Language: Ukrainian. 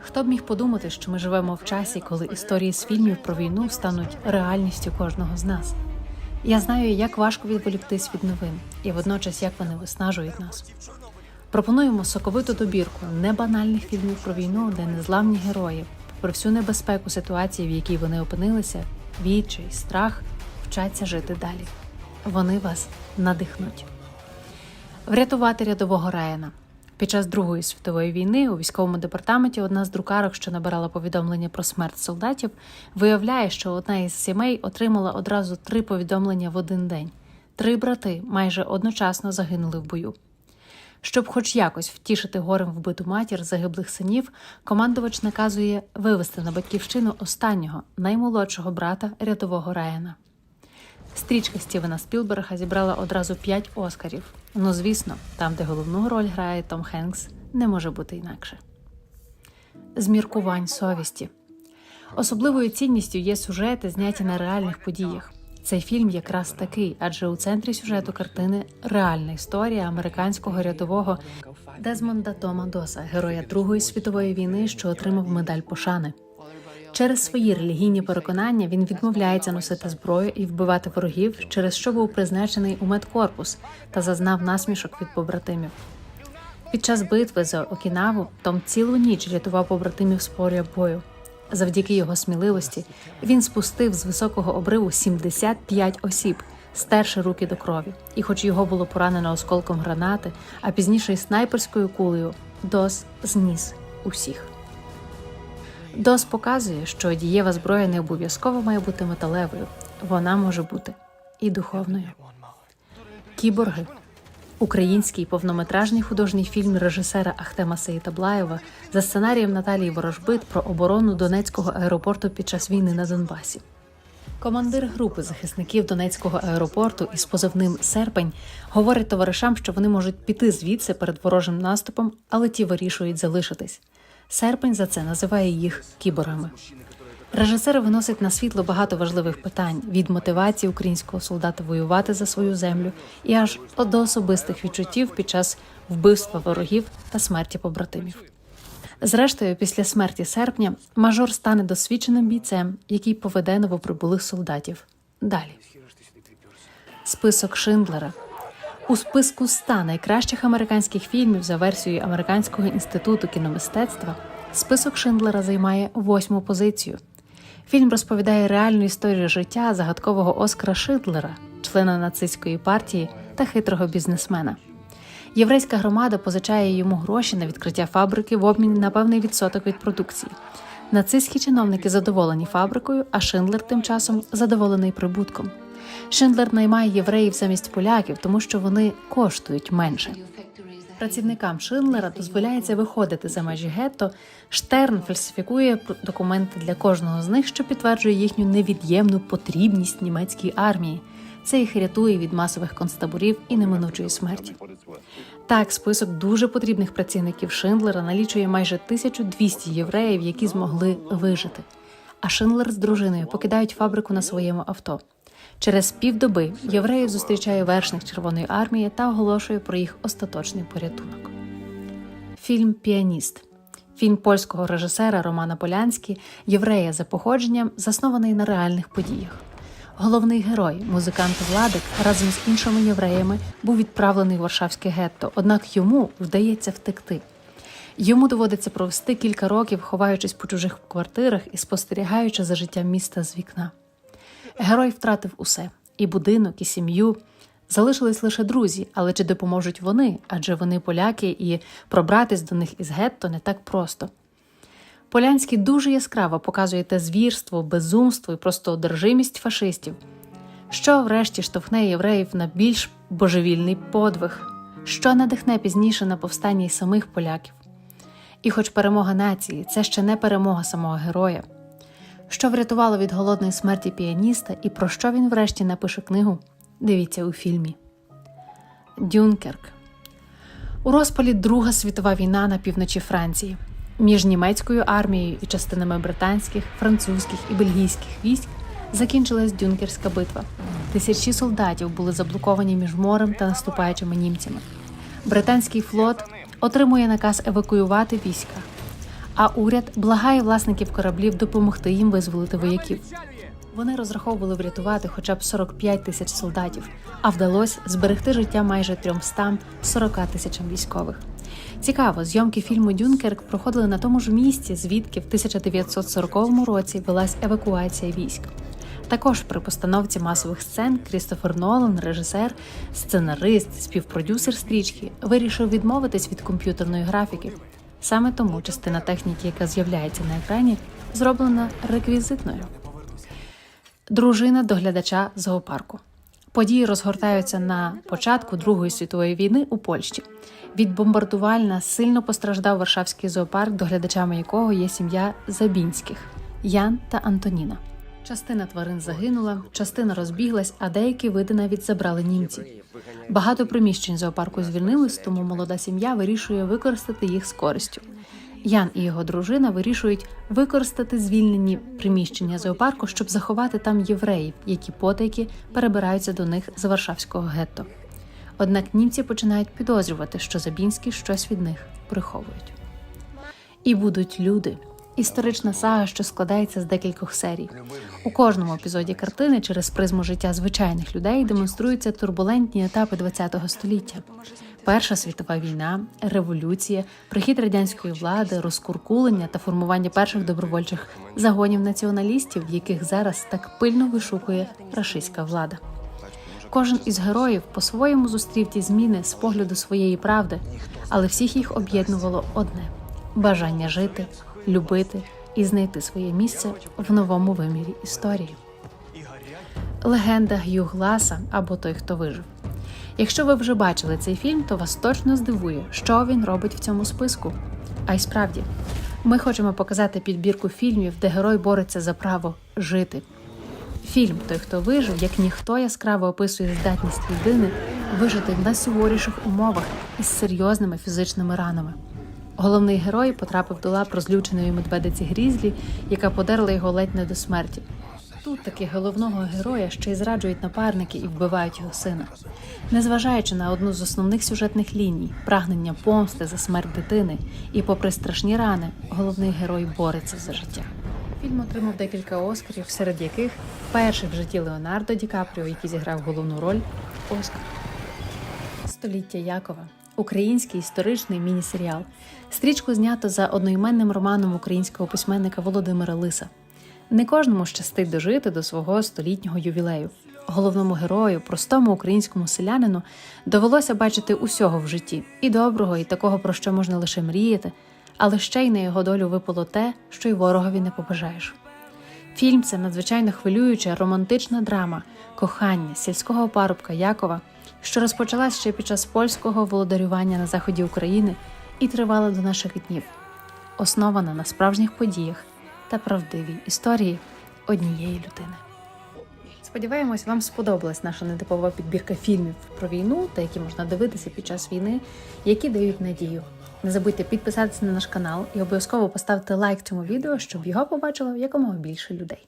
Хто б міг подумати, що ми живемо в часі, коли історії з фільмів про війну стануть реальністю кожного з нас. Я знаю, як важко відволіктись від новин, і водночас як вони виснажують нас. Пропонуємо соковиту добірку небанальних фільмів про війну, де незламні герої, про всю небезпеку ситуації, в якій вони опинилися, відчай, страх, вчаться жити далі. Вони вас надихнуть. Врятувати рядового Райана. Під час Другої світової війни у військовому департаменті одна з друкарок, що набирала повідомлення про смерть солдатів, виявляє, що одна із сімей отримала одразу три повідомлення в один день. Три брати майже одночасно загинули в бою. Щоб хоч якось втішити горем вбиту матір загиблих синів, командувач наказує вивести на батьківщину останнього наймолодшого брата рядового Райана. Стрічка Стівена Спілберга зібрала одразу п'ять Оскарів. Ну, звісно, там, де головну роль грає Том Хенкс, не може бути інакше. Зміркувань совісті. Особливою цінністю є сюжети, зняті на реальних подіях. Цей фільм якраз такий, адже у центрі сюжету картини реальна історія американського рядового Дезмонда Тома Доса, героя Другої світової війни, що отримав медаль пошани. Через свої релігійні переконання він відмовляється носити зброю і вбивати ворогів, через що був призначений у медкорпус та зазнав насмішок від побратимів. Під час битви за Окінаву Том цілу ніч рятував побратимів з поля бою. Завдяки його сміливості він спустив з високого обриву 75 осіб, стерши руки до крові. І, хоч його було поранено осколком гранати, а пізніше й снайперською кулею, Дос зніс усіх. Дос показує, що дієва зброя не обов'язково має бути металевою, вона може бути і духовною. Кіборги український повнометражний художній фільм режисера Ахтема Сеїтаблаєва за сценарієм Наталії Ворожбит про оборону Донецького аеропорту під час війни на Донбасі. Командир групи захисників Донецького аеропорту із позивним Серпень говорить товаришам, що вони можуть піти звідси перед ворожим наступом, але ті вирішують залишитись. Серпень за це називає їх кіборгами. Режисер виносить на світло багато важливих питань від мотивації українського солдата воювати за свою землю і аж до особистих відчуттів під час вбивства ворогів та смерті побратимів. Зрештою, після смерті серпня мажор стане досвідченим бійцем, який поведе новоприбулих солдатів. Далі список Шиндлера. У списку 100 найкращих американських фільмів за версією Американського інституту кіномистецтва список Шиндлера займає восьму позицію. Фільм розповідає реальну історію життя загадкового Оскара Шиндлера, члена нацистської партії та хитрого бізнесмена. Єврейська громада позичає йому гроші на відкриття фабрики в обмін на певний відсоток від продукції. Нацистські чиновники задоволені фабрикою, а Шиндлер тим часом задоволений прибутком. Шиндлер наймає євреїв замість поляків, тому що вони коштують менше. Працівникам Шиндлера дозволяється виходити за межі гетто. Штерн фальсифікує документи для кожного з них, що підтверджує їхню невід'ємну потрібність німецькій армії. Це їх рятує від масових концтаборів і неминучої смерті. Так, список дуже потрібних працівників Шиндлера налічує майже 1200 євреїв, які змогли вижити. А Шиндлер з дружиною покидають фабрику на своєму авто. Через півдоби євреїв зустрічає вершник Червоної армії та оголошує про їх остаточний порятунок. Фільм Піаніст. Фільм польського режисера Романа Полянський, єврея за походженням, заснований на реальних подіях. Головний герой, музикант Владик, разом з іншими євреями був відправлений в Варшавське гетто, однак йому вдається втекти. Йому доводиться провести кілька років, ховаючись по чужих квартирах і спостерігаючи за життям міста з вікна. Герой втратив усе і будинок, і сім'ю. Залишились лише друзі, але чи допоможуть вони? Адже вони поляки, і пробратись до них із гетто не так просто. Полянський дуже яскраво показує те звірство, безумство і просто одержимість фашистів, що врешті штовхне євреїв на більш божевільний подвиг, що надихне пізніше на повстання й самих поляків. І, хоч перемога нації, це ще не перемога самого героя. Що врятувало від голодної смерті піаніста і про що він врешті напише книгу, дивіться у фільмі. Дюнкерк у розпалі Друга світова війна на півночі Франції. Між німецькою армією і частинами британських, французьких і бельгійських військ закінчилась Дюнкерська битва. Тисячі солдатів були заблоковані між морем та наступаючими німцями. Британський флот отримує наказ евакуювати війська. А уряд благає власників кораблів допомогти їм визволити вояків. Вони розраховували врятувати хоча б 45 тисяч солдатів, а вдалося зберегти життя майже 340 тисячам військових. Цікаво, зйомки фільму Дюнкерк проходили на тому ж місці, звідки в 1940 році велась евакуація військ. Також при постановці масових сцен Крістофер Нолан, режисер, сценарист, співпродюсер стрічки, вирішив відмовитись від комп'ютерної графіки. Саме тому частина техніки, яка з'являється на екрані, зроблена реквізитною. Дружина доглядача зоопарку. Події розгортаються на початку Другої світової війни у Польщі. Від бомбардувальна сильно постраждав Варшавський зоопарк, доглядачами якого є сім'я Забінських Ян та Антоніна. Частина тварин загинула, частина розбіглась, а деякі види навіть забрали німці. Багато приміщень зоопарку звільнились, тому молода сім'я вирішує використати їх з користю. Ян і його дружина вирішують використати звільнені приміщення зоопарку, щоб заховати там євреїв, які потайки перебираються до них з Варшавського гетто. Однак німці починають підозрювати, що Забінські щось від них приховують. І будуть люди. Історична сага, що складається з декількох серій. У кожному епізоді картини через призму життя звичайних людей демонструються турбулентні етапи ХХ століття. Перша світова війна, революція, прихід радянської влади, розкуркулення та формування перших добровольчих загонів націоналістів, яких зараз так пильно вишукує рашистська влада. Кожен із героїв по-своєму зустрів ті зміни з погляду своєї правди, але всіх їх об'єднувало одне бажання жити, любити і знайти своє місце в новому вимірі історії. Легенда Г'ю Гласа або той, хто вижив. Якщо ви вже бачили цей фільм, то вас точно здивує, що він робить в цьому списку. А й справді, ми хочемо показати підбірку фільмів, де герой бореться за право жити. Фільм Той, хто вижив, як ніхто яскраво описує здатність людини вижити в найсуворіших умовах із серйозними фізичними ранами. Головний герой потрапив до лап розлюченої медведиці Грізлі, яка подерла його ледь не до смерті. Тут таки головного героя ще й зраджують напарники і вбивають його сина. Незважаючи на одну з основних сюжетних ліній прагнення помсти за смерть дитини, і попри страшні рани, головний герой бореться за життя. Фільм отримав декілька оскарів, серед яких перший в житті Леонардо Ді Капріо, який зіграв головну роль Оскар. Століття Якова. Український історичний міні-серіал. Стрічку знято за одноіменним романом українського письменника Володимира Лиса. Не кожному щастить дожити до свого столітнього ювілею. Головному герою, простому українському селянину, довелося бачити усього в житті і доброго, і такого, про що можна лише мріяти, але ще й на його долю випало те, що й ворогові не побажаєш. Фільм це надзвичайно хвилююча романтична драма кохання сільського парубка Якова, що розпочалась ще під час польського володарювання на заході України і тривала до наших днів, основана на справжніх подіях та правдивій історії однієї людини. Сподіваємось, вам сподобалась наша нетипова підбірка фільмів про війну та які можна дивитися під час війни, які дають надію. Не забудьте підписатися на наш канал і обов'язково поставити лайк цьому відео, щоб його побачило якомога більше людей.